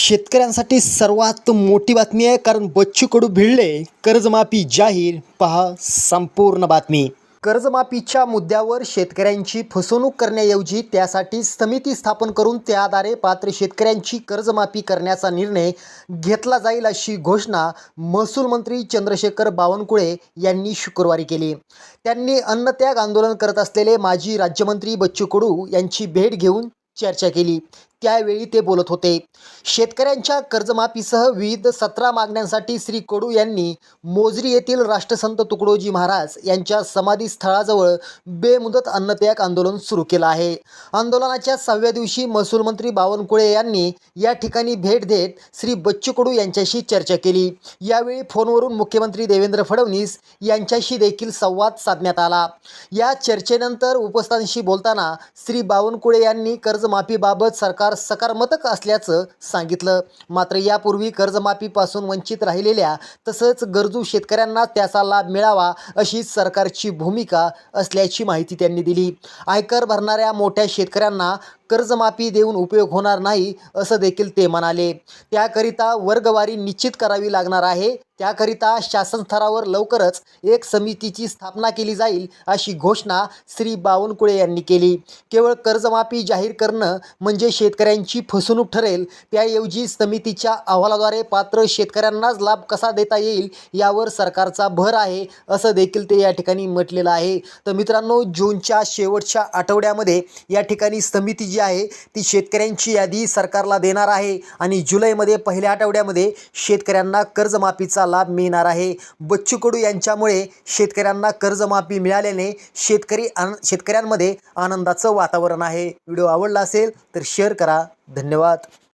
शेतकऱ्यांसाठी सर्वात मोठी बातमी आहे कारण बच्चू कडू भिडले. कर्जमाफी जाहीर. पहा संपूर्ण बातमी. कर्जमाफीच्या मुद्द्यावर शेतकऱ्यांची फसवणूक करण्याऐवजी त्यासाठी समिती स्थापन करून त्याद्वारे पात्र शेतकऱ्यांची कर्जमाफी करण्याचा निर्णय घेतला जाईल अशी घोषणा महसूल मंत्री चंद्रशेखर बावनकुळे यांनी शुक्रवारी केली. त्यांनी अन्नत्याग आंदोलन करत असलेले माजी राज्यमंत्री बच्चू कडू यांची भेट घेऊन चर्चा केली. त्यावेळी ते बोलत होते. शेतकऱ्यांच्या कर्जमाफीसह विविध सतरा मागण्यांसाठी श्री कडू यांनी मोजरी येथील राष्ट्रसंत तुकडोजी महाराज यांच्या समाधीस्थळाजवळ बेमुदत अन्नत्याग आंदोलन सुरू केलं आहे. आंदोलनाच्या सहाव्या दिवशी महसूल मंत्री बावनकुळे यांनी या ठिकाणी भेट देत श्री बच्चू कडू यांच्याशी चर्चा केली. यावेळी फोनवरून मुख्यमंत्री देवेंद्र फडणवीस यांच्याशी देखील संवाद साधण्यात आला. या चर्चेनंतर उपस्थितांशी बोलताना श्री बावनकुळे यांनी कर्जमाफीबाबत सरकार सकारात्मक असल्याचं सांगितलं. मात्र यापूर्वी कर्जमाफीपासून वंचित राहिलेल्या तसंच गरजू शेतकऱ्यांना त्याचा लाभ मिळावा अशी सरकारची भूमिका असल्याची माहिती त्यांनी दिली. आयकर भरणाऱ्या मोठ्या शेतकऱ्यांना कर्जमाफी देऊन उपयोग होणार नाही असं देखील ते म्हणाले. त्याकरिता वर्गवारी निश्चित करावी लागणार आहे. त्याकरिता शासन स्तरावर लवकरच एक समितीची स्थापना केली जाईल अशी घोषणा श्री बावनकुळे यांनी केली. केवळ कर्जमाफी जाहीर करणं म्हणजे शेतकऱ्यांची फसवणूक ठरेल त्याऐवजी समितीच्या अहवालाद्वारे पात्र शेतकऱ्यांनाच लाभ कसा देता येईल यावर सरकारचा भर आहे असं देखील ते या ठिकाणी म्हटलेलं आहे. तर मित्रांनो जूनच्या शेवटच्या आठवड्यामध्ये या ठिकाणी समिती जी आहे ती शेतकऱ्यांची यादी सरकारला देणार आहे आणि जुलैमध्ये पहिल्या आठवड्यामध्ये शेतकऱ्यांना कर्जमाफीचा लाभ मिळणार आहे. बच्चू कडू यांच्यामुळे शेतकऱ्यांना कर्जमाफी मिळाल्याने शेतकरी आन शेतकऱ्यांमध्ये आनंदाचं वातावरण आहे. व्हिडिओ आवडला असेल तर शेअर करा. धन्यवाद.